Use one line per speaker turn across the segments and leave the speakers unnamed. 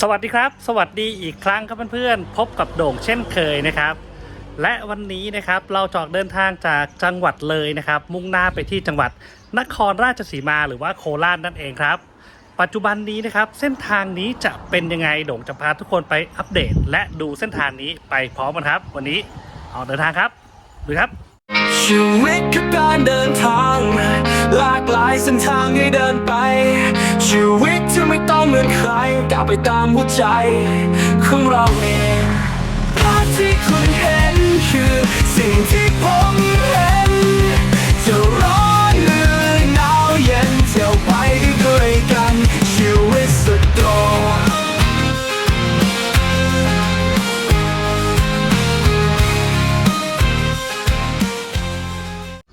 สวัสดีครับ สวัสดีอีกครั้งครับเพื่อนๆพบกับโด่งเช่นเคยนะครับ และวันนี้นะครับเราจออกเดินทางจากจังหวัดเลยนะครับ มุ่งหน้าไปที่จังหวัดนครราชสีมาหรือว่าโคราชนั่นเองครับ ปัจจุบันนี้นะครับเส้นทางนี้จะเป็นยังไงโด่งจะพาทุกคนไปอัปเดต และดูเส้นทางนี้ไปพร้อมกันครับ วันนี้ออกเดินทางครับดูครับ
ชีวิตคือการเดินทาง หลากหลายเส้นทางให้เดินไป ชีวิตที่ไม่ต้องเหมือนใครก้าวไปตามหัวใจของเราเองภาพที่คุณเห็นคือสิ่งที่ผมเห็น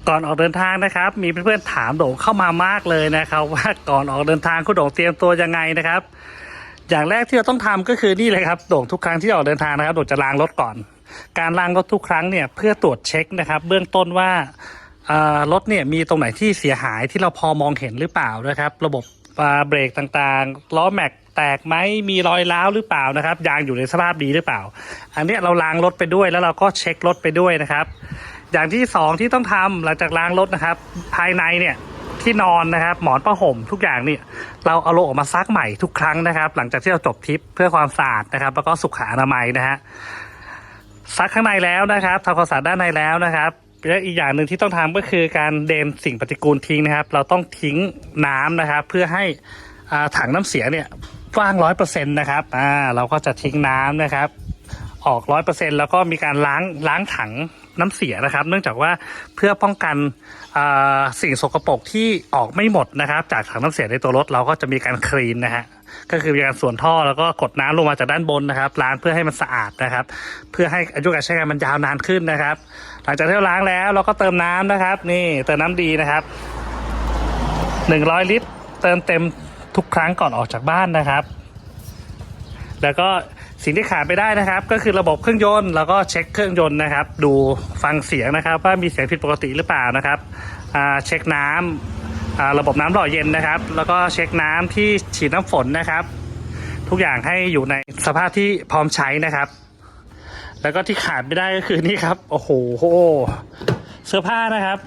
ก่
อนออกเดินทางนะครับ มีเพื่อนๆถามโด่งเข้ามามากเลยนะครับ ว่าก่อนออกเดินทางคุณโด่งเตรียมตัวยังไงนะครับ อย่างแรกที่เราต้องทำก็คือนี่เลยครับโด่งทุกครั้งที่ออกเดินทางนะครับโด่งจะล้างรถก่อน การล้างรถทุกครั้งเนี่ยเพื่อตรวจเช็คนะครับ เบื้องต้นว่ารถเนี่ยมีตรงไหนที่เสียหายที่เราพอมองเห็นหรือเปล่านะครับ ระบบอ่าเบรกต่างๆล้อแม็กแตกไหมมีรอยร้าวหรือเปล่านะครับยางอยู่ในสภาพดีหรือเปล่า อันนี้เราล้างรถไปด้วยแล้วเราก็เช็ครถไปด้วยนะครับ อย่างที่สองที่ต้องทำหลังจากล้างรถนะครับ ภายในเนี่ยที่นอนนะครับ หมอนผ้าห่มทุกอย่างเนี่ยเราเอาลงออกมาซักใหม่ทุกครั้งนะครับ หลังจากที่เราจบทริปเพื่อความสะอาดนะครับ แล้วก็สุขอนามัยนะฮะซักข้างในแล้วนะครับทำความสะอาดด้านในแล้วนะครับและอีกอย่างหนึ่งที่ต้องทำก็คือการเดนสิ่งปฏิกูลทิ้งนะครับ เราต้องทิ้งน้ำนะครับ เพื่อให้ถังน้ำเสียเนี่ยกว่างร้อยเปอร์เซ็นต์นะครับอ่าเราก็จะทิ้งน้ำนะครับ ออกร้อยเปอร์เซ็นต์แล้วก็มีการล้างล้างถัง น้ำเสียนะครับ เนื่องจากว่าเพื่อป้องกันสิ่งสกปรกที่ออกไม่หมดนะครับ จากถังน้ำเสียในตัวรถเราก็จะมีการคลีนนะฮะก็คือมีการส่วนท่อแล้วก็กดน้ำลงมาจากด้านบนนะครับล้างเพื่อให้มันสะอาดนะครับ เพื่อให้อายุการใช้งานมันยาวนานขึ้นนะครับ หลังจากที่เราล้างแล้วเราก็เติมน้ำนะครับ นี่เติมน้ำดีนะครับหนึ่งร้อยลิตร เติมเต็มทุกครั้งก่อนออกจากบ้านนะครับ แล้วก็ สิ่งที่ขาดไม่ได้นะครับ ก็คือระบบเครื่องยนต์แล้วก็เช็คเครื่องยนต์นะครับ ดูฟังเสียงนะครับ ว่ามีเสียงผิดปกติหรือเปล่านะครับเช็คน้ำอ่าระบบน้ำหล่อเย็นนะครับ แล้วก็เช็คน้ำที่ฉีดน้ำฝนนะครับ ทุกอย่างให้อยู่ในสภาพที่พร้อมใช้นะครับ แล้วก็ที่ขาดไม่ได้ก็คือนี่ครับโอ้โหเสื้อผ้านะครับ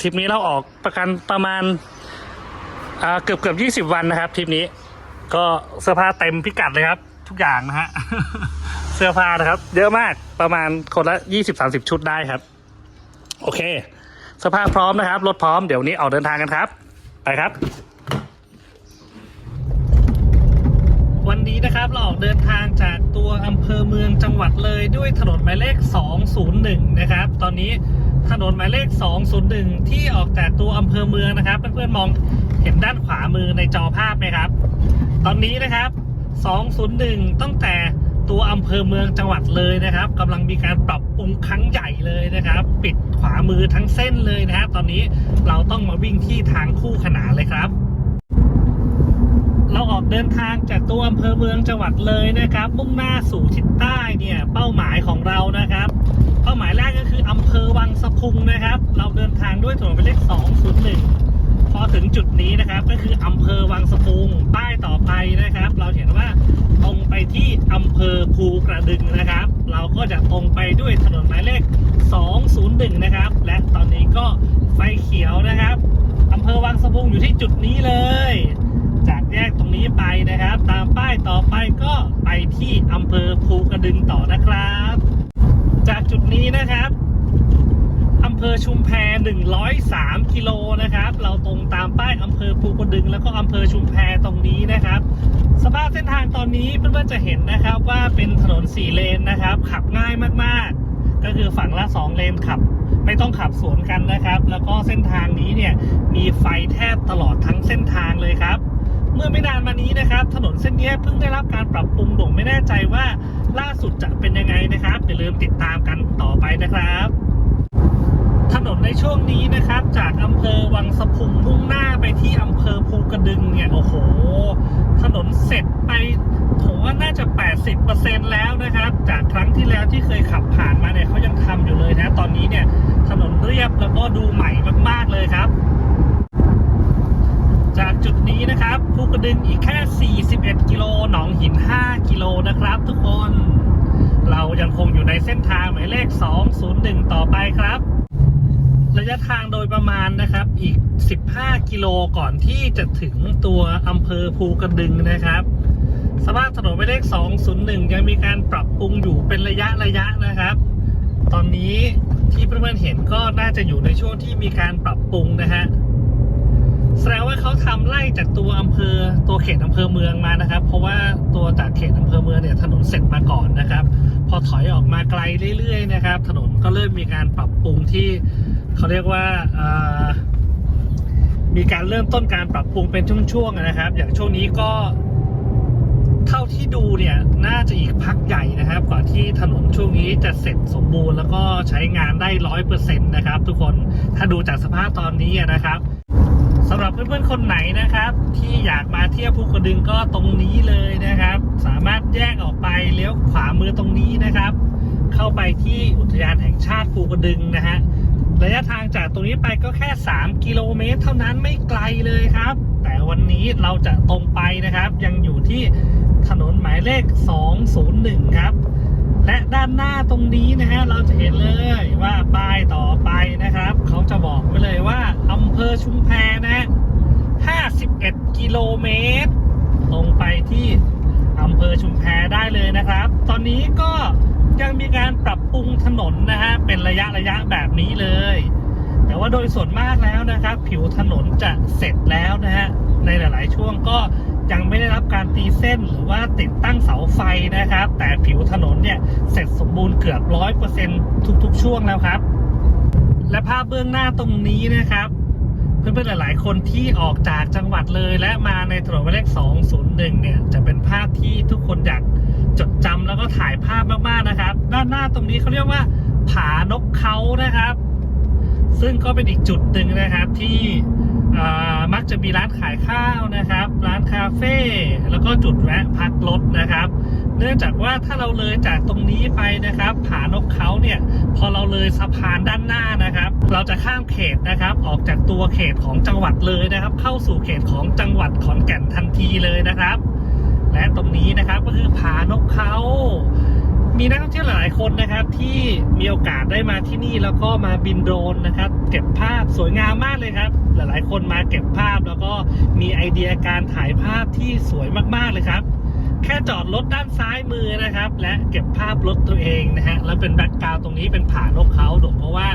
ทริปนี้เราออกประกันประมาณเกือบเกือบยี่สิบวันนะครับทริปนี้ก็เสื้อผ้าเต็มพิกัดเลยครับ ทุกอย่างนะฮะ เสื้อผ้านะครับ เยอะมากประมาณคนละยี่สิบสามสิบชุดได้ครับ โอเคสื้อผ้าพร้อมนะครับ รถพร้อมเดี๋ยวนี้ออกเดินทางกันครับ ไปครับ วันนี้นะครับเราออกเดินทางจากตัวอำเภอเมืองจังหวัดเลยด้วยถนนหมายเลข 201 นะครับ ตอนนี้ถนนหมายเลข 201 ที่ออกจากตัวอำเภอเมืองนะครับ เพื่อนๆมองเห็นด้านขวามือในจอภาพไหมครับ ตอนนี้นะครับ 201 ตั้งแต่ตัวอำเภอเมืองจังหวัดเลยนะครับกำลังมีการปรับปรุงครั้งใหญ่เลยนะครับ ปิดขวามือทั้งเส้นเลยนะครับ ตอนนี้เราต้องมาวิ่งที่ทางคู่ขนานเลยครับ เราออกเดินทางจากตัวอำเภอเมืองจังหวัดเลยนะครับ มุ่งหน้าสู่ทิศใต้เนี่ยเป้าหมายของเรานะครับ เป้าหมายแรกก็คืออำเภอวังสะพุงนะครับ เราเดินทางด้วยถนนหมายเลข201 พอถึงจุดนี้นะครับ ก็คืออำเภอวังสะพุงป้ายต่อไปนะครับ เราเห็นว่าตรงไปที่อำเภอภูกระดึงนะครับ เราก็จะตรงไปด้วยถนนหมายเลข 201 นะครับ และตอนนี้ก็ไฟเขียวนะครับอำเภอวังสะพุงอยู่ที่จุดนี้เลย จากแยกตรงนี้ไปนะครับ ตามป้ายต่อไปก็ไปที่อำเภอภูกระดึงต่อนะครับ จากจุดนี้นะครับ ภอชุมแพ103กิโลนะครับ เราตรงตามป้ายอำเภอภูกระดึง แล้วก็อำเภอชุมแพตรงนี้นะครับ สภาพเส้นทางตอนนี้เพื่อนๆจะเห็นนะครับว่าเป็นถนนสี่เลนนะครับ ขับง่ายมากๆ ก็คือฝั่งละสองเลนขับ ไม่ต้องขับสวนกันนะครับ แล้วก็เส้นทางนี้เนี่ยมีไฟแทบตลอดทั้งเส้นทางเลยครับ เมื่อไม่นานมานี้นะครับ ถนนเส้นนี้เพิ่งได้รับการปรับปรุงโด่งไม่แน่ใจว่าล่าสุดจะเป็นยังไงนะครับอย่าลืมติดตามกันต่อไปนะครับ ถนนในช่วงนี้นะครับ จากอำเภอวังสะพุงมุ่งหน้าไปที่อำเภอภูกระดึงเนี่ยโอ้โห ถนนเสร็จไปผมว่าน่าจะ 80%แล้วนะครับ จากครั้งที่แล้วที่เคยขับผ่านมาเนี่ยเขายังทำอยู่เลยนะ ตอนนี้เนี่ยถนนเรียบแล้วก็ดูใหม่มาก ๆ เลยครับ จากจุดนี้นะครับภูกระดึงอีกแค่ 41 กิโลหนองหิน5ลนะครับ ทุกคน เรายังคงอยู่ในเส้นทางหมายเลข 201 ต่อไปครับ ระยะทางโดยประมาณนะครับ อีก 15 กิโลก่อนที่จะถึงตัวอำเภอภูกระดึงนะครับ สภาพถนนหมายเลข 201 ยังมีการปรับปรุงอยู่เป็นระยะระยะนะครับ ตอนนี้ที่เพื่อนๆเห็นก็น่าจะอยู่ในช่วงที่มีการปรับปรุงนะฮะแสดงว่าเขาทำไล่จากตัวอำเภอตัวเขตอำเภอเมืองมานะครับ เพราะว่าตัวจากเขตอำเภอเมืองเนี่ยถนนเสร็จมาก่อนนะครับ พอถอยออกมาไกลเรื่อยๆนะครับ ถนนก็เริ่มมีการปรับปรุงที่ เขาเรียกว่ามีการเริ่มต้นการปรับปรุงเป็นช่วงๆนะครับ อย่างช่วงนี้ก็เท่าที่ดูเนี่ยน่าจะอีกพักใหญ่นะครับ กว่าที่ถนนช่วงนี้จะเสร็จสมบูรณ์แล้วก็ใช้งานได้ร้อยเปอร์เซ็นต์นะครับ ทุกคนถ้าดูจากสภาพตอนนี้นะครับสำหรับเพื่อนๆคนไหนนะครับ ที่อยากมาเที่ยวภูกระดึงก็ตรงนี้เลยนะครับ สามารถแยกออกไปเลี้ยวขวามือตรงนี้นะครับ เข้าไปที่อุทยานแห่งชาติภูกระดึงนะฮะ ระยะทางจากตรงนี้ไปก็แค่ 3 กิโลเมตร เท่านั้นไม่ไกลเลยครับ แต่วันนี้เราจะตรงไปนะครับ ยังอยู่ที่ถนนหมายเลข 201 ครับ และด้านหน้าตรงนี้นะฮะเราจะเห็นเลยว่าป้ายต่อไปนะครับ เขาจะบอกไว้เลยว่าอำเภอชุมแพนะ51 กิโลเมตร ตรงไปที่อำเภอชุมแพได้เลยนะครับ ตอนนี้ก็ ยังมีการปรับปรุงถนนนะฮะเป็นระยะระยะแบบนี้เลย แต่ว่าโดยส่วนมากแล้วนะครับ ผิวถนนจะเสร็จแล้วนะฮะในหลาย ๆ ช่วงก็ยังไม่ได้รับการตีเส้นหรือว่าติดตั้งเสาไฟนะครับ แต่ผิวถนนเนี่ยเสร็จสมบูรณ์เกือบร้อยเปอร์เซ็นทุก ๆ ช่วงแล้วครับ และภาพเบื้องหน้าตรงนี้นะครับเพื่อนๆหลาย ๆ คนที่ออกจากจังหวัดเลย และมาในถนนหมายเลข201 เนี่ย จะเป็นภาพที่ทุกคนอยาก จดจำแล้วก็ถ่ายภาพมากๆนะครับ ด้านหน้าตรงนี้เขาเรียกว่า ผานกเขานะครับ ซึ่งก็เป็นอีกจุดหนึ่งนะครับที่มักจะมีร้านขายข้าวนะครับ ร้านคาเฟ่แล้วก็จุดแวะพักรถนะครับ เนื่องจากว่าถ้าเราเลยจากตรงนี้ไปนะครับ ผานกเขาเนี่ยพอเราเลยสะพานด้านหน้านะครับ เราจะข้ามเขตนะครับ ออกจากตัวเขตของจังหวัดเลยนะครับ เข้าสู่เขตของจังหวัดขอนแก่นทันทีเลยนะครับ และตรงนี้นะครับก็คือผานกเขามีนักท่องเที่ยวหลายคนนะครับที่มีโอกาสได้มาที่นี่แล้วก็มาบินโดรนนะครับ เก็บภาพสวยงามมากเลยครับ หลายๆ คนมาเก็บภาพแล้วก็มีไอเดียการถ่ายภาพที่สวยมากๆเลยครับ แค่จอดรถด้านซ้ายมือนะครับ และเก็บภาพรถตัวเองนะฮะแล้วเป็นแบ็กกราวตรงนี้เป็นผานกเขาโดเพราะว่า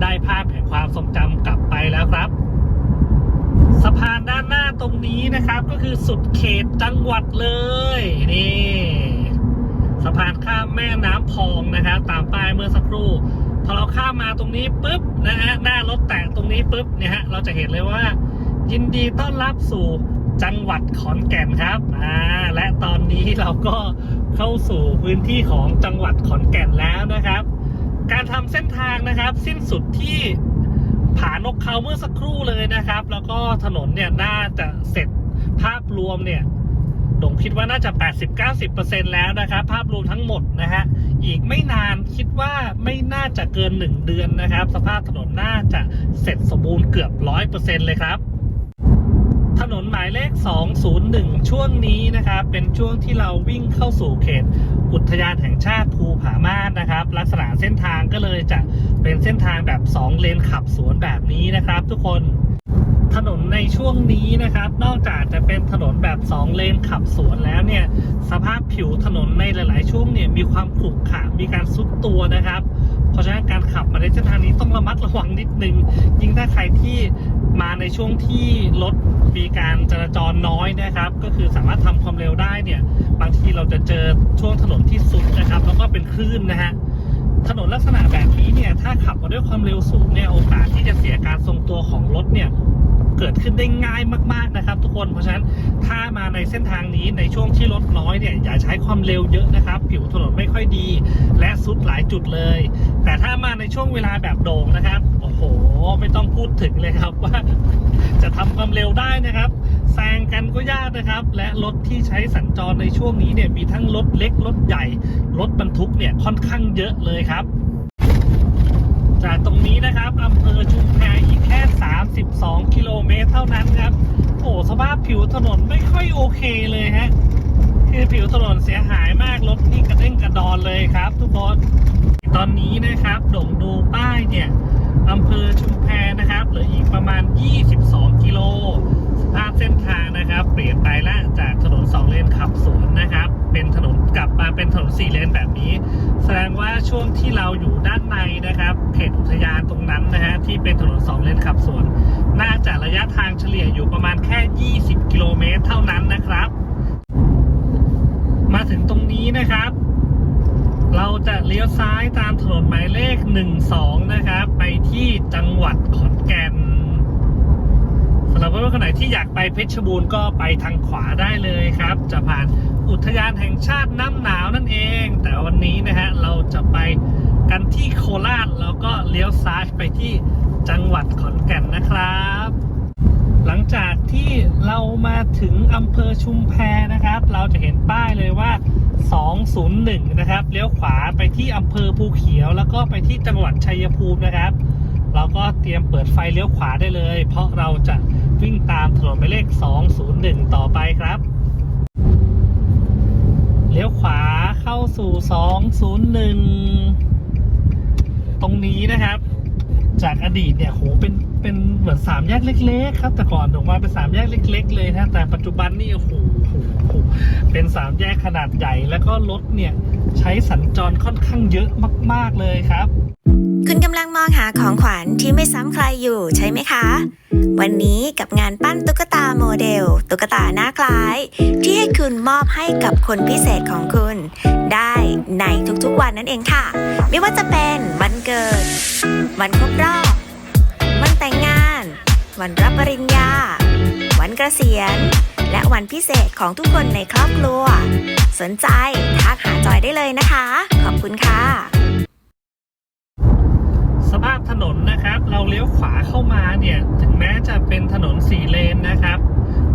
ได้ภาพแห่งความทรงจำกลับไปแล้วครับ สะพานด้านห นี้นะครับก็คือสุดเขตจังหวัดเลยนี่สะพานข้ามแม่น้ำพองนะครับตามป้ายเมื่อสักครู่พอเราข้ามมาตรงนี้ปุ๊บนะฮะหน้ารถแตกตรงนี้ปุ๊บเนี่ยฮะเราจะเห็นเลยว่า ยินดีต้อนรับสู่จังหวัดขอนแก่นครับอ่าและตอนนี้เราก็เข้าสู่พื้นที่ของจังหวัดขอนแก่นแล้วนะครับ การทำเส้นทางนะครับ สิ้นสุดที่ ผานกเขาเมื่อสักครู่เลยนะครับ แล้วก็ถนนเนี่ยน่าจะเสร็จภาพรวมเนี่ยโด่งคิดว่าน่าจะ 80-90%แล้วนะครับ ภาพรวมทั้งหมดนะฮะอีกไม่นานคิดว่าไม่น่าจะเกิน 1 เดือนนะครับ สภาพถนนน่าจะเสร็จสมบูรณ์เกือบ 100%เลยครับ ถนนหมายเลข 201 ช่วงนี้นะครับ เป็นช่วงที่เราวิ่งเข้าสู่เขต อุทยานแห่งชาติภูผาม่านนะครับ ลักษณะเส้นทางก็เลยจะเป็นเส้นทางแบบ 2 เลนขับสวนแบบนี้นะครับ ทุกคนถนนในช่วงนี้นะครับ นอกจากจะเป็นถนนแบบ 2 เลนขับสวนแล้วเนี่ย สภาพผิวถนนในหลาย ๆ ช่วงเนี่ยมีความขรุขระมีการซุดตัวนะครับ เพราะฉะนั้นการขับมาในเส้นทางนี้ต้องระมัดระวังนิดนึง ยิ่งถ้าใครที่มาในช่วงที่รถมีการจราจรน้อยนะครับ ก็คือสามารถทำความเร็วได้เนี่ย บางทีเราจะเจอช่วงถนนที่สุดนะครับ แล้วก็เป็นคลื่นนะฮะถนนลักษณะแบบนี้เนี่ย ถ้าขับมาด้วยความเร็วสูงเนี่ย โอกาสที่จะเสียการทรงตัวของรถเนี่ย เกิดขึ้นได้ง่ายมากๆนะครับ ทุกคนเพราะฉะนั้นถ้ามาในเส้นทางนี้ในช่วงที่รถน้อยเนี่ยอย่าใช้ความเร็วเยอะนะครับ ผิวถนนไม่ค่อยดี และซุดหลายจุดเลย แต่ถ้ามาในช่วงเวลาแบบโด่งนะครับโอ้โห ไม่ต้องพูดถึงเลยครับว่าจะทำความเร็วได้นะครับแซงกันก็ยากนะครับ และรถที่ใช้สัญจรในช่วงนี้เนี่ยมีทั้งรถเล็กรถใหญ่รถบรรทุกเนี่ยค่อนข้างเยอะเลยครับ จากตรงนี้นะครับอำเภอชุมแพอีกแค่ 32 กิโลเมตรเท่านั้นครับ โอ้สภาพผิวถนนไม่ค่อยโอเคเลยฮะ คือผิวถนนเสียหายมากรถนี่กระเด้งกระดอนเลยครับ ทุกคน ตอนนี้นะครับดงดูป้ายเนี่ยอำเภอชุมแพนะครับเหลืออีกประมาณ 22 กิโลสภาพเส้นทางนะครับ เปลี่ยนไปแล้วจากถนน 2 เลนขับสวนนะครับ เป็นถนนกลับมาเป็นถนน 4 เลนแบบนี้ แสดงว่าช่วงที่เราอยู่ด้านในนะครับเขตอุทยานตรงนั้นนะฮะที่เป็นถนน2เลนขับสวน น่าจะระยะทางเฉลี่ยอยู่ประมาณแค่ 20 กิโลเมตรเท่านั้นนะครับ มาถึงตรงนี้นะครับ เราจะเลี้ยวซ้ายตามถนนหมายเลข 12 นะครับ ไปที่จังหวัดขอนแก่นสำหรับเพื่อนๆคนไหนที่อยากไปเพชรบูรณ์ก็ไปทางขวาได้เลยครับ จะผ่าน อุทยานแห่งชาติน้ำหนาวนั่นเอง แต่วันนี้นะฮะเราจะไปกันที่โคราชแล้วก็เลี้ยวซ้ายไปที่จังหวัดขอนแก่นนะครับ หลังจากที่เรามาถึงอำเภอชุมแพนะครับ เราจะเห็นป้ายเลยว่า 201 นะครับเลี้ยวขวาไปที่อำเภอภูเขียว แล้วก็ไปที่จังหวัดชัยภูมินะครับ เราก็เตรียมเปิดไฟเลี้ยวขวาได้เลย เพราะเราจะวิ่งตามถนนหมายเลข 201 ต่อไปครับ เลี้ยวขวาเข้าสู่ 201 ตรงนี้นะครับ จากอดีตเนี่ยโหเป็นเป็นเหมือนสามแยกเล็ก ๆ ครับ แต่ก่อนออกมาเป็นสามแยกเล็ก ๆ เลยนะแต่ปัจจุบันนี่โอ้โหโหโหเป็นสามแยกขนาดใหญ่แล้วก็รถเนี่ย ใช้สัญจรค่อนข้างเยอะมาก ๆเลยครับ
คุณกำลังมองหาของขวัญที่ไม่ซ้ำใครอยู่ใช่ไหมคะ วันนี้กับงานปั้นตุ๊กตาโมเดล ตุ๊กตาหน้าคล้าย ที่ให้คุณมอบให้กับคนพิเศษของคุณ ได้ในทุกๆวันนั่นเองค่ะ ไม่ว่าจะเป็นวันเกิด วันครบรอบ วันแต่งงาน วันรับปริญญา วันเกษียณ และวันพิเศษของทุกคนในครอบครัว สนใจทักหาจอยได้เลยนะคะ ขอบคุณค่ะ
สภาพถนนนะครับ เราเลี้ยวขวาเข้ามาเนี่ย ถึงแม้จะเป็นถนนสี่เลนนะครับ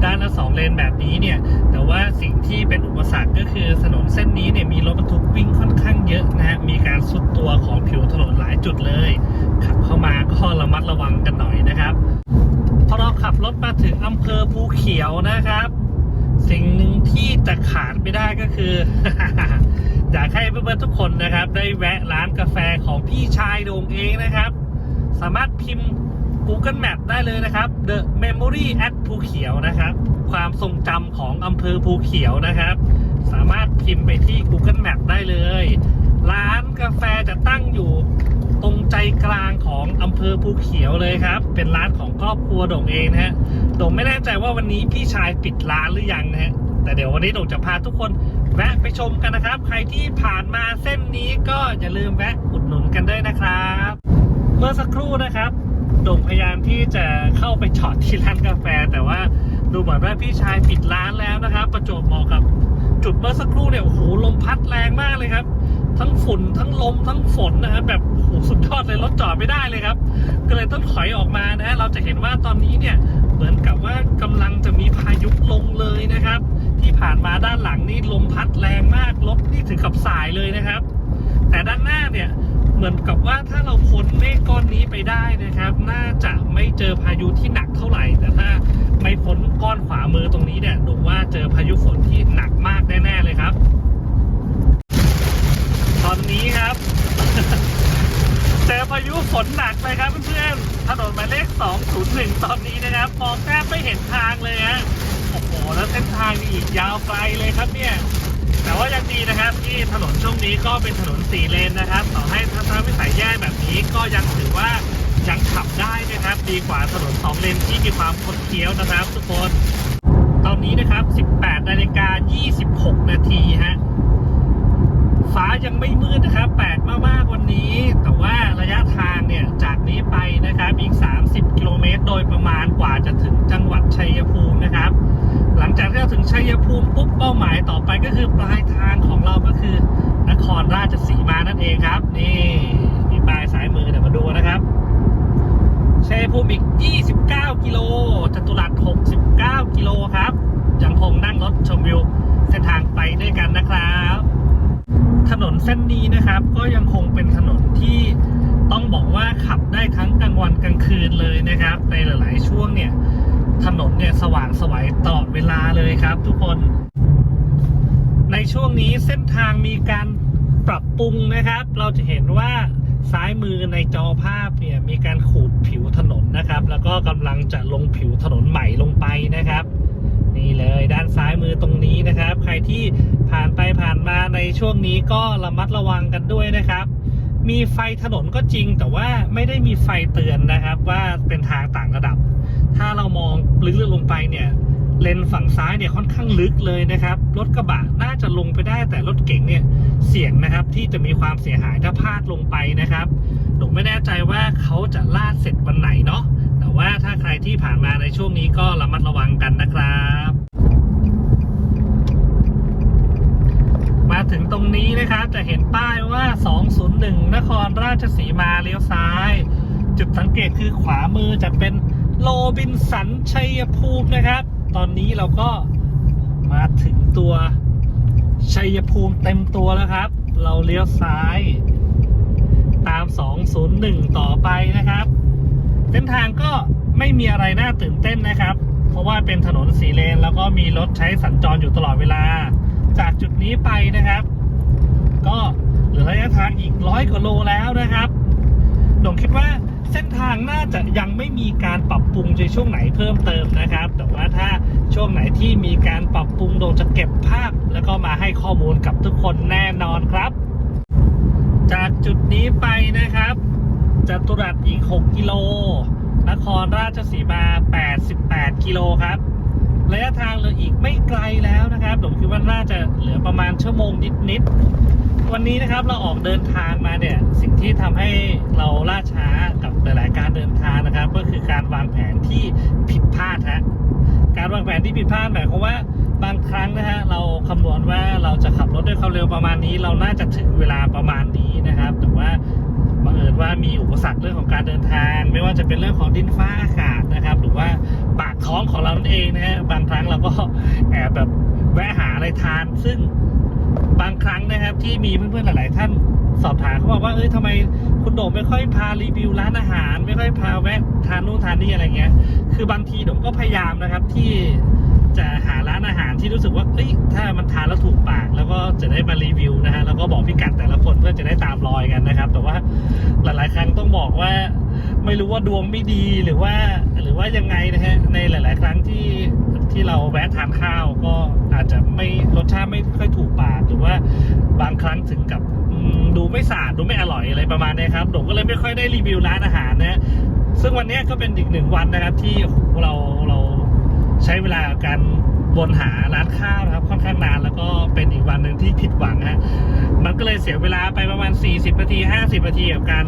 ด้านละสองเลนแบบนี้เนี่ย แต่ว่าสิ่งที่เป็นอุปสรรคก็คือถนนเส้นนี้เนี่ยมีรถบรรทุกวิ่งค่อนข้างเยอะนะฮะ มีการสุดตัวของผิวถนนหลายจุดเลย ขับเข้ามาก็ระมัดระวังกันหน่อยนะครับ พอเราขับรถมาถึงอำเภอภูเขียวนะครับ สิ่งหนึ่งที่จะขาดไม่ได้ก็คืออยากให้เพื่อนๆทุกคนนะครับ ได้แวะร้านกาแฟของพี่ชายโด่งเองนะครับ สามารถพิมพ์ Google Map ได้เลยนะครับ The Memory at ภูเขียวนะครับ ความทรงจำของอำเภอภูเขียวนะครับ สามารถพิมพ์ไปที่ Google Map ได้เลย ร้านกาแฟจะตั้งอยู่ตรงใจกลางของอำเภอภูเขียวเลยครับ เป็นร้านของครอบครัวโด่งเองนะฮะ โด่งไม่แน่ใจว่าวันนี้พี่ชายปิดร้านหรือยังนะฮะแต่เดี๋ยววันนี้โด่งจะพาทุกคนแวะไปชมกันนะครับ ใครที่ผ่านมาเส้นนี้ก็อย่าลืมแวะอุดหนุนกันด้วยนะครับ เมื่อสักครู่นะครับโด่งพยายามที่จะเข้าไปจอดที่ร้านกาแฟ แต่ว่าดูเหมือนว่าพี่ชายปิดร้านแล้วนะครับ ประจวบเหมาะกับจุดเมื่อสักครู่เนี่ยโอ้โหลมพัดแรงมากเลยครับ ทั้งฝุ่นทั้งลมทั้งฝนนะครับแบบโหสุดยอดเลยรถจอดไม่ได้เลยครับ ก็เลยต้องถอยออกมานะฮะเราจะเห็นว่าตอนนี้เนี่ยเหมือนกับว่ากำลังจะมีพายุลงเลยนะครับ ที่ผ่านมาด้านหลังนี่ลมพัดแรงมากรถนี่ถึงกับสายเลยนะครับ แต่ด้านหน้าเนี่ยเหมือนกับว่าถ้าเราพ้นเมฆก้อนนี้ไปได้นะครับ น่าจะไม่เจอพายุที่หนักเท่าไหร่ แต่ถ้าไม่พ้นก้อนขวามือตรงนี้เนี่ยดูว่าเจอพายุฝนที่หนักมากแน่ๆเลยครับ อนนี้ครับ เจอพายุฝนหนักเลยครับเพื่อนๆ ถนนหมายเลข 201 ตอนนี้นะครับ มองแทบไม่เห็นทางเลยฮะ โอ้โห แล้วเส้นทางนี่อีกยาวไกลเลยครับเนี่ย แต่ว่ายังดีนะครับที่ถนนช่วงนี้ก็เป็นถนนสี่เลนนะครับ ต่อให้ทัศนวิสัยแย่แบบนี้ก็ยังถือว่ายังขับได้นะครับ ดีกว่าถนนสองเลนที่มีความคดเคี้ยวนะครับ ทุกคน ตอนนี้นะครับ 18นาฬิกา26 นาทีฮะ ยังไม่มืดนะครับแปลกมากๆวันนี้ แต่ว่าระยะทางเนี่ยจากนี้ไปนะครับอีก 30 กิโลเมตร โดยประมาณกว่าจะถึงจังหวัดชัยภูมินะครับ หลังจากที่เราถึงชัยภูมิปุ๊บเป้าหมายต่อไปก็คือปลายทางของเราก็คือนครราชสีมานั่นเองครับ นี่มีป้ายสายมือเดี๋ยวมาดูนะครับชัยภูมิอีก 29 กิโลจตุรัส69 กิโลครับยังคงนั่งรถชมวิวเส้นทางไปด้วยกันนะครับ ถนนเส้นนี้นะครับ ก็ยังคงเป็นถนนที่ต้องบอกว่าขับได้ทั้งกลางวันกลางคืนเลยนะครับ ในหลาย ๆ ช่วงเนี่ย ถนนเนี่ยสว่างสวัยตลอดเวลาเลยครับ ทุกคน ในช่วงนี้เส้นทางมีการปรับปรุงนะครับ เราจะเห็นว่าซ้ายมือในจอภาพเนี่ยมีการขูดผิวถนนนะครับ แล้วก็กำลังจะลงผิวถนนใหม่ลงไปนะครับ นี่เลยด้านซ้ายมือตรงนี้นะครับ ใครที่ผ่านไปผ่านมาในช่วงนี้ก็ระมัดระวังกันด้วยนะครับ มีไฟถนนก็จริง แต่ว่าไม่ได้มีไฟเตือนนะครับ ว่าเป็นทางต่างระดับ ถ้าเรามองลึกๆลงไปเนี่ยเลนฝั่งซ้ายเนี่ยค่อนข้างลึกเลยนะครับ รถกระบะน่าจะลงไปได้แต่รถเก๋งเนี่ยเสี่ยงนะครับที่จะมีความเสียหายถ้าพลาดลงไปนะครับหนูไม่แน่ใจว่าเขาจะลาดเสร็จวันไหนเนาะ ว่าถ้าใครที่ผ่านมาในช่วงนี้ก็ระมัดระวังกันนะครับ มาถึงตรงนี้นะครับจะเห็นป้ายว่า 201 นครราชสีมาเลี้ยวซ้าย จุดสังเกตคือขวามือจะเป็นโลบินสันชัยภูมินะครับ ตอนนี้เราก็มาถึงตัวชัยภูมิเต็มตัวแล้วครับ เราเลี้ยวซ้าย ตาม 201 ต่อไปนะครับ เส้นทางก็ไม่มีอะไรน่าตื่นเต้นนะครับ เพราะว่าเป็นถนนสีเลน แล้วก็มีรถใช้สัญจรอยู่ตลอดเวลา จากจุดนี้ไปนะครับ ก็เหลือระยะทางอีกร้อยกว่าโลแล้วนะครับหนงคิดว่าเส้นทางน่าจะยังไม่มีการปรับปรุงในช่วงไหนเพิ่มเติมนะครับ แต่ว่าถ้าช่วงไหนที่มีการปรับปรุงโดงจะเก็บภาพ แล้วก็มาให้ข้อมูลกับทุกคนแน่นอนครับ จากจุดนี้ไปนะครับ จตุรัสอีก 6 กิโล นครราชสีมา 88 กิโลครับ ระยะทางเหลืออีกไม่ไกลแล้วนะครับ ผมคิดว่าน่าจะเหลือประมาณชั่วโมงนิดๆ วันนี้นะครับเราออกเดินทางมาเนี่ย สิ่งที่ทำให้เราล่าช้ากับหลายๆการเดินทางนะครับ ก็คือการวางแผนที่ผิดพลาดฮะ การวางแผนที่ผิดพลาดหมายความว่าบางครั้งนะฮะเราคำนวณว่าเราจะขับรถด้วยความเร็วประมาณนี้ เราน่าจะถึงเวลาประมาณนี้นะครับ แต่ว่า บังเอิญว่ามีอุปสรรคเรื่องของการเดินทาง ไม่ว่าจะเป็นเรื่องของดินฟ้าอากาศนะครับ หรือว่าปากท้องของเรานั่นเองนะฮะบางครั้งเราก็แอบแบบแวะหาอะไรทาน ซึ่งบางครั้งนะครับที่มีเพื่อนๆหลาย ๆ ท่านสอบถามเข้ามาว่าเอ้ยทำไมคุณโด่งไม่ค่อยพารีวิวร้านอาหาร ไม่ค่อยพาแวะทานนู่นทานนี่อะไรเงี้ย คือบางทีผมก็พยายามนะครับที่ จะได้มารีวิวนะฮะแล้วก็บอกพิกัดแต่ละคนเพื่อจะได้ตามรอยกันนะครับ แต่ว่าหลายๆ ครั้งต้องบอกว่าไม่รู้ว่าดวงไม่ดีหรือว่าหรือว่ายังไงนะฮะในหลาย ๆ ครั้งที่ที่เราแวะทานข้าวก็อาจจะไม่รสชาติไม่ค่อยถูกปากหรือว่าบางครั้งถึงกับดูไม่สะอาดดูไม่อร่อยอะไรประมาณนี้ครับผมก็เลยไม่ค่อยได้รีวิวร้านอาหารนะซึ่งวันนี้ก็เป็นอีกหนึ่งวันนะครับที่เราเราใช้เวลาการ วนหาร้านข้าวนะครับค่อนข้างนานแล้วก็เป็นอีกวันหนึ่งที่ผิดหวังฮะมันก็เลยเสียเวลาไปประมาณ 40นาที50นาทีกับการ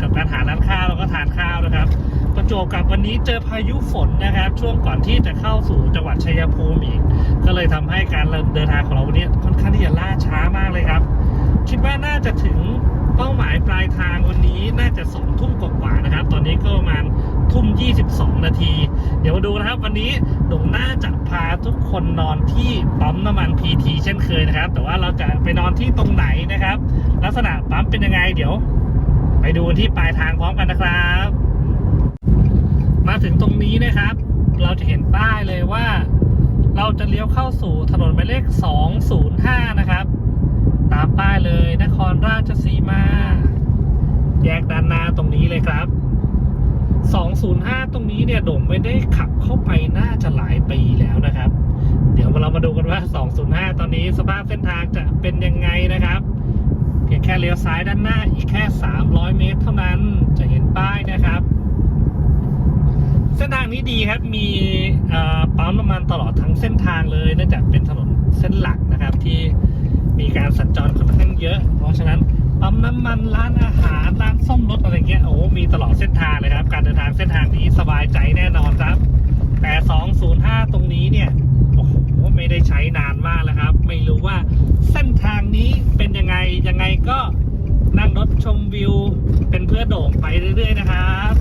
กับการหาร้านข้าวแล้วก็ทานข้าวนะครับประจวบกับวันนี้เจอพายุฝนนะครับ ช่วงก่อนที่จะเข้าสู่จังหวัดชัยภูมิอีก ก็เลยทำให้การเดินทางของเราวันนี้ค่อนข้างที่จะล่าช้ามากเลยครับ คิดว่าน่าจะถึงเป้าหมายปลายทางวันนี้น่าจะสองทุ่มกว่านะครับ ตอนนี้ก็ประมาณ ทุ่ม 22 นาที เดี๋ยวมาดูนะครับ วันนี้หนุ่มน่าจะพาทุกคนนอนที่ปั๊มน้ำมันพีทีเช่นเคยนะครับ แต่ว่าเราจะไปนอนที่ตรงไหนนะครับ ลักษณะปั๊มเป็นยังไง เดี๋ยว ไปดูที่ปลายทางพร้อมกันนะครับ มาถึงตรงนี้นะครับ เราจะเห็นป้ายเลยว่า เราจะเลี้ยวเข้าสู่ถนนหมายเลข 205 นะครับ ตามป้ายเลยนครราชสีมา แยกด้านหน้าตรงนี้เลยครับ 205 ตรงนี้เนี่ยโด่งไม่ได้ขับเข้าไปน่าจะหลายปีแล้วนะครับ เดี๋ยวเรามาดูกันว่า 205 ตอนนี้สภาพเส้นทางจะเป็นยังไงนะครับเพียงแค่เลี้ยวซ้ายด้านหน้าอีกแค่ 300 เมตร เท่านั้นจะเห็นป้ายนะครับ เส้นทางนี้ดีครับมีปั๊มน้ำมันตลอดทั้งเส้นทางเลยเนื่องจากเป็นถนนเส้นหลักนะครับที่มีการสัญจรค่อนข้างเยอะ เพราะฉะนั้น ปั๊มน้ำมันร้านอาหารร้านซ่อมรถอะไรเงี้ยโอ้มีตลอดเส้นทางเลยครับ การเดินทางเส้นทางนี้สบายใจแน่นอนครับ แต่ 205 ตรงนี้เนี่ยโอ้โหไม่ได้ใช้นานมากแล้วครับ ไม่รู้ว่าเส้นทางนี้เป็นยังไงยังไงก็นั่งรถชมวิว เป็นเพื่อโด่งไปเรื่อย ๆ นะครับ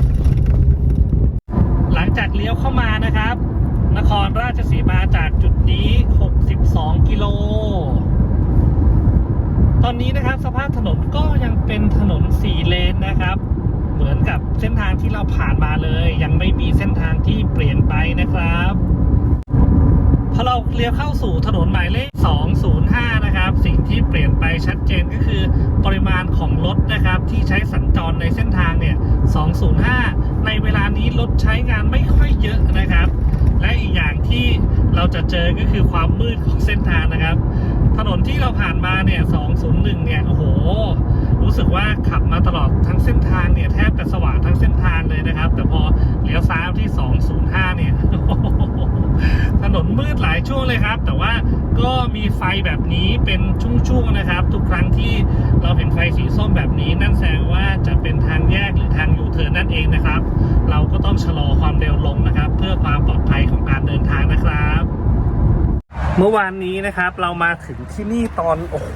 หลังจากเลี้ยวเข้ามานะครับ นครราชสีมาจากจุดนี้ 62 กิโล ตอนนี้นะครับสภาพถนนก็ยังเป็นถนนสี่เลนนะครับ เหมือนกับเส้นทางที่เราผ่านมาเลย ยังไม่มีเส้นทางที่เปลี่ยนไปนะครับพอเราเลี้ยวเข้าสู่ถนนหมายเลข 205 นะครับ สิ่งที่เปลี่ยนไปชัดเจนก็คือปริมาณของรถนะครับ ที่ใช้สัญจรในเส้นทางเนี่ย 205 ในเวลานี้รถใช้งานไม่ค่อยเยอะนะครับ และอีกอย่างที่เราจะเจอก็คือความมืดของเส้นทางนะครับ ถนนที่เราผ่านมาเนี่ย 201 เนี่ย โอ้โห รู้สึกว่าขับมาตลอดทั้งเส้นทางเนี่ย แทบจะสว่างทั้งเส้นทางเลยนะครับ แต่พอเลี้ยวซ้ายที่ 205 เนี่ย ถนนมืดหลายช่วงเลยครับ แต่ว่าก็มีไฟแบบนี้เป็นช่วงๆนะครับ ทุกครั้งที่เราเห็นไฟสีส้มแบบนี้นั่นแสดงว่าจะเป็นทางแยกหรือทางยูเทิร์นนั่นเองนะครับ เราก็ต้องชะลอความเร็วลงนะครับ เพื่อความปลอดภัยของการเดินทางนะครับ เมื่อวานนี้นะครับเรามาถึงที่นี่ตอนโอ้โห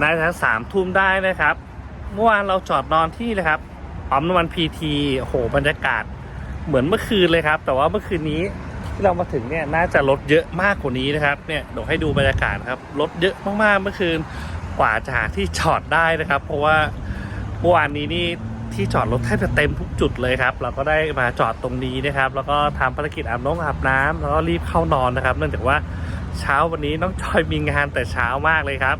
น่าจะสามทุ่มได้นะครับ เมื่อวานเราจอดนอนที่นะครับปั๊มน้ำมันพีทีโอ้โหบรรยากาศเหมือนเมื่อคืนเลยครับ แต่ว่าเมื่อคืนนี้ที่เรามาถึงเนี่ยน่าจะรถเยอะมากกว่านี้นะครับเนี่ยเดี๋ยวให้ดูบรรยากาศครับรถเยอะมากๆเมื่อคืนกว่าจะหาที่จอดได้นะครับ เพราะว่าเมื่อวานนี้นี่ ที่จอดรถแทบจะเต็มทุกจุดเลยครับ เราก็ได้มาจอดตรงนี้นะครับ แล้วก็ทำภารกิจอาบน้องอาบน้ำแล้วก็รีบเข้านอนนะครับ เนื่องจากว่าเช้าวันนี้น้องจอยมีงานแต่เช้ามากเลยครับ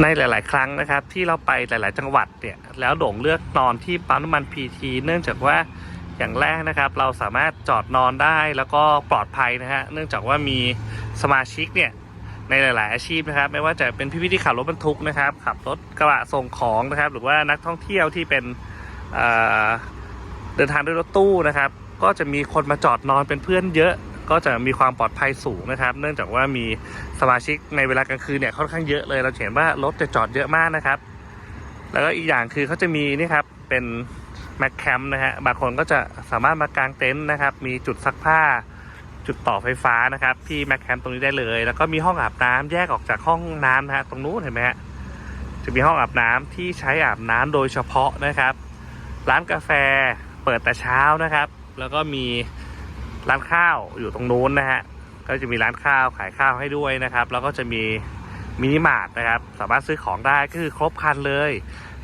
ในหลาย ๆ ครั้งนะครับ ที่เราไปหลาย ๆ จังหวัดเนี่ย แล้วโด่งเลือกนอนที่ปั๊มน้ำมันพีทีเนื่องจากว่าอย่างแรกนะครับ เราสามารถจอดนอนได้แล้วก็ปลอดภัยนะฮะเนื่องจากว่ามีสมาชิกเนี่ย ในหลาย ๆ อาชีพนะครับ ไม่ว่าจะเป็นพี่ๆที่ขับรถบรรทุกนะครับ ขับรถกระบะส่งของนะครับ หรือว่านักท่องเที่ยวที่เป็นเเดินทางด้วยรถตู้นะครับ ก็จะมีคนมาจอดนอนเป็นเพื่อนเยอะ ก็จะมีความปลอดภัยสูงนะครับ เนื่องจากว่ามีสมาชิกในเวลากลางคืนเนี่ยค่อนข้างเยอะเลย เราเห็นว่ารถจะจอดเยอะมากนะครับ แล้วก็อีกอย่างคือเขาจะมีนี่ครับเป็นแมคแคมป์นะฮะบางคนก็จะสามารถมากางเต็นท์นะครับ มีจุดซักผ้า จุดต่อไฟฟ้านะครับที่แมคแคมตรงนี้ได้เลย แล้วก็มีห้องอาบน้ำแยกออกจากห้องน้ำนะฮะตรงนู้นเห็นไหมฮะจะมีห้องอาบน้ำที่ใช้อาบน้ำโดยเฉพาะนะครับ ร้านกาแฟเปิดแต่เช้านะครับ แล้วก็มีร้านข้าวอยู่ตรงนู้นนะฮะก็จะมีร้านข้าวขายข้าวให้ด้วยนะครับ แล้วก็จะมีมินิมาร์ทนะครับ สามารถซื้อของได้ก็คือครบครันเลย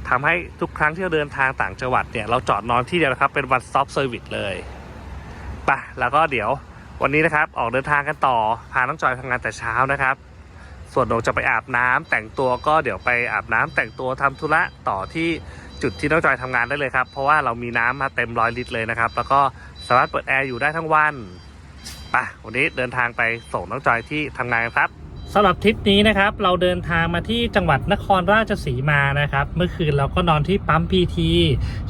ทำให้ทุกครั้งที่เราเดินทางต่างจังหวัดเนี่ยเราจอดนอนที่เดียวนะครับเป็น one stop service เลยไปะแล้วก็เดี๋ยว วันนี้นะครับออกเดินทางกันต่อพาน้องจอยทำงานแต่เช้านะครับ ส่วนโดงจะไปอาบน้ำแต่งตัวก็เดี๋ยวไปอาบน้ำแต่งตัวทำธุระต่อที่จุดที่น้องจอยทำงานได้เลยครับ เพราะว่าเรามีน้ำมาเต็มร้อยลิตรเลยนะครับ แล้วก็สามารถเปิดแอร์อยู่ได้ทั้งวันไปวันนี้เดินทางไปส่งน้องจอยที่ทำงานกันครับสำหรับทริปนี้นะครับเราเดินทางมาที่จังหวัดนครราชสีมานะครับ เมื่อคืนเราก็นอนที่ปั๊มพีที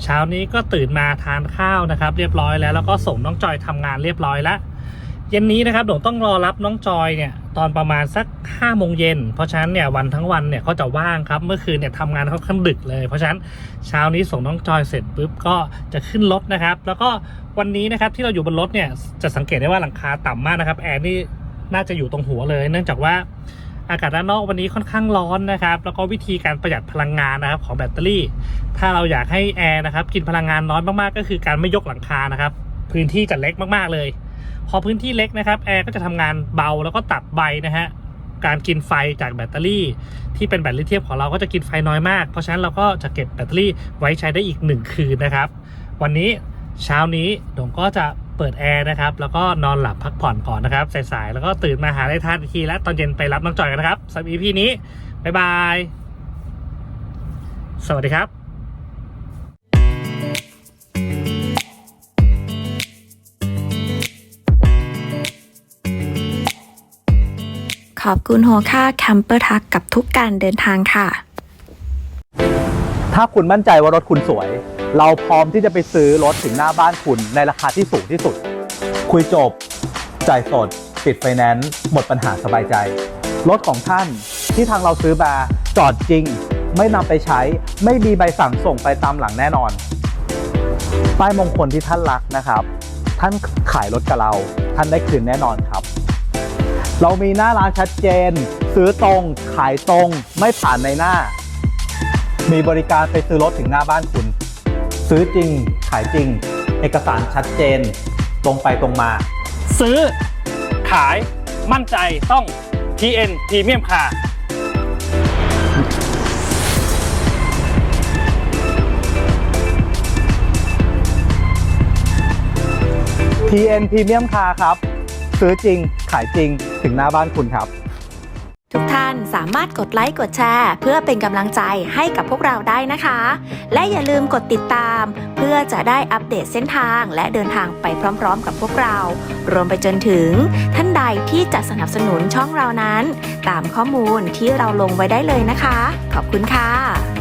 เช้านี้ก็ตื่นมาทานข้าวนะครับ เรียบร้อยแล้วแล้วก็ส่งน้องจอยทำงานเรียบร้อยแล้ว เย็นนี้นะครับโด่งต้องรอรับน้องจอยเนี่ยตอนประมาณสัก5้าโมงเย็นเพราะฉะนั้นเนี่ยวันทั้งวันเนี่ยเขาจะว่างครับเมื่อคืนเนี่ยทำงานค่อนข้างดึกเลย เพราะฉะนั้นเช้านี้ส่งน้องจอยเสร็จปุ๊บก็จะขึ้นรถนะครับ แล้วก็วันนี้นะครับที่เราอยู่บนรถเนี่ยจะสังเกตได้ว่าหลังคาต่ำมากนะครับแอร์นี่น่าจะอยู่ตรงหัวเลย เนื่องจากว่าอากาศด้านนอกวันนี้ค่อนข้างร้อนนะครับ แล้วก็วิธีการประหยัดพลังงานนะครับของแบตเตอรี่ ถ้าเราอยากให้แอร์นะครับกินพลังงานน้อยมากๆก็คือการไม่ยกหลังคานะครับพื้นที่จะเล็กมากๆเลย พอพื้นที่เล็กนะครับแอร์ก็จะทำงานเบาแล้วก็ตัดใบนะฮะการกินไฟจากแบตเตอรี่ ที่เป็นแบตลิเธียมของเราก็จะกินไฟน้อยมาก เพราะฉะนั้นเราก็จะเก็บแบตเตอรี่ไว้ใช้ได้อีก 1 คืนนะครับ วันนี้เช้านี้ดงก็จะเปิดแอร์นะครับแล้วก็นอนหลับพักผ่อนก่อนนะครับสายๆแล้วก็ตื่นมาหาได้ทานอีกทีและตอนเย็นไปรับน้องจอยกันนะครับสำหรับ EP นี้บ๊ายบาย สวัสดีครับ
อบคุณโฮค่าแคมเปอร์ทักกับทุกการเดินทางค่ะ
ถ้าคุณมั่นใจว่ารถคุณสวย เราพร้อมที่จะไปซื้อรถถึงหน้าบ้านคุณในราคาที่สูงที่สุด คุยจบ จ่ายสดติดไฟแนนซ์หมดปัญหาสบายใจ รถของท่านที่ทางเราซื้อมาจอดจริง ไม่นำไปใช้ ไม่มีใบสั่งส่งไปตามหลังแน่นอน ป้ายมงคลที่ท่านรักนะครับ ท่านขายรถกับเรา ท่านได้คืนแน่นอนครับ เรามีหน้าร้านชัดเจน ซื้อตรง ขายตรง ไม่ผ่านในหน้า มีบริการไปซื้อรถถึงหน้าบ้านคุณ ซื้อจริง ขายจริง เอกสารชัดเจน ตรงไปตรงมา
ซื้อ ขาย มั่นใจต้อง TN Premium Car
TN Premium Car ครับ ซื้อจริง ขายจริงถึงหน้าบ้านคุณครับ
ทุกท่านสามารถกดไลค์กดแชร์ เพื่อเป็นกำลังใจให้กับพวกเราได้นะคะ และอย่าลืมกดติดตาม เพื่อจะได้อัปเดตเส้นทางและเดินทางไปพร้อมๆ กับพวกเรา รวมไปจนถึงท่านใดที่จะสนับสนุนช่องเรานั้น ตามข้อมูลที่เราลงไว้ได้เลยนะคะ ขอบคุณค่ะ